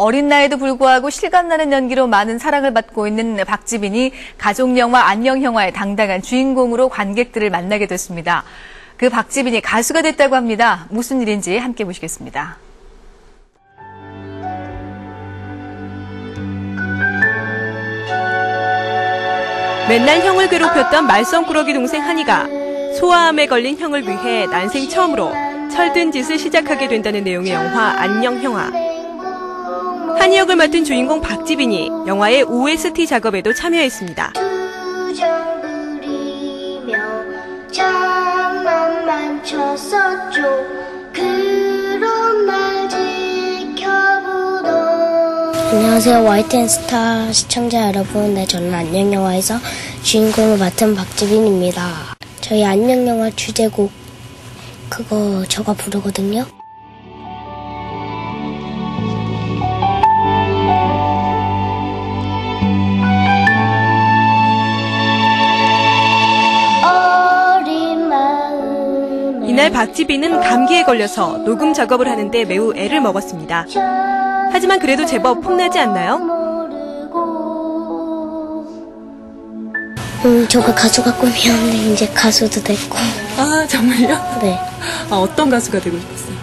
어린 나이에도 불구하고 실감나는 연기로 많은 사랑을 받고 있는 박지빈이 가족 영화 안녕 영화의 당당한 주인공으로 관객들을 만나게 됐습니다. 그 박지빈이 가수가 됐다고 합니다. 무슨 일인지 함께 보시겠습니다. 맨날 형을 괴롭혔던 말썽꾸러기 동생 한이가 소아암에 걸린 형을 위해 난생 처음으로 철든 짓을 시작하게 된다는 내용의 영화 안녕 형아. 한이 역을 맡은 주인공 박지빈이 영화의 OST 작업에도 참여했습니다. 안녕하세요. YTN 스타 시청자 여러분. 네 저는 안녕영화에서 주인공을 맡은 박지빈입니다. 저희 안녕영화 주제곡 그거 저가 부르거든요 이날 박지빈은 감기에 걸려서 녹음 작업을 하는데 매우 애를 먹었습니다. 하지만 그래도 제법 폼나지 않나요? 음, 저가 가수가 꿈이었는데 이제 가수도 됐고 아 정말요? 네 아, 어떤 가수가 되고 싶었어요?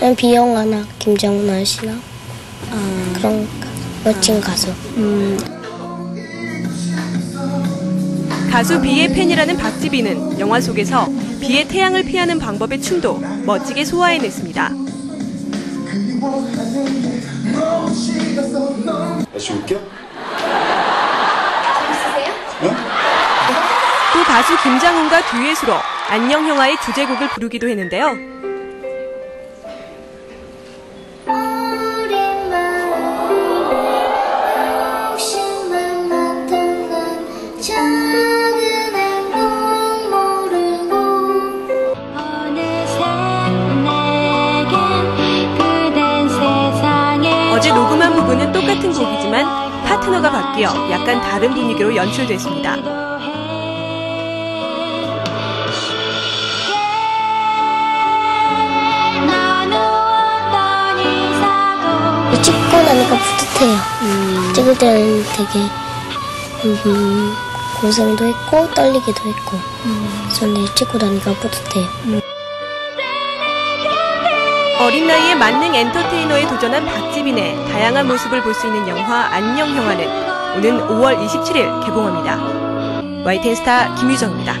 그냥 비영아나 김정나 씨나 아, 그런 멋진 가수 가수 비의 팬이라는 박지빈은 영화 속에서 비의 태양을 피하는 방법의 춤도 멋지게 소화해냈습니다. 다시 웃겨? 또 가수 김장훈과 듀엣으로 안녕 형아의 주제곡을 부르기도 했는데요. 곡이지만 파트너가 바뀌어 약간 다른 분위기로 연출됐습니다. 찍고 나니까 뿌듯해요. 찍을 때는 되게 음, 고생도 했고 떨리기도 했고. 그런데 찍고 나니까 뿌듯해요 어린 나이에 만능 엔터테이너에 도전한 박지빈의 다양한 모습을 볼 수 있는 영화 안녕 영화는 오는 5월 27일 개봉합니다. YTN 스타 김유정입니다.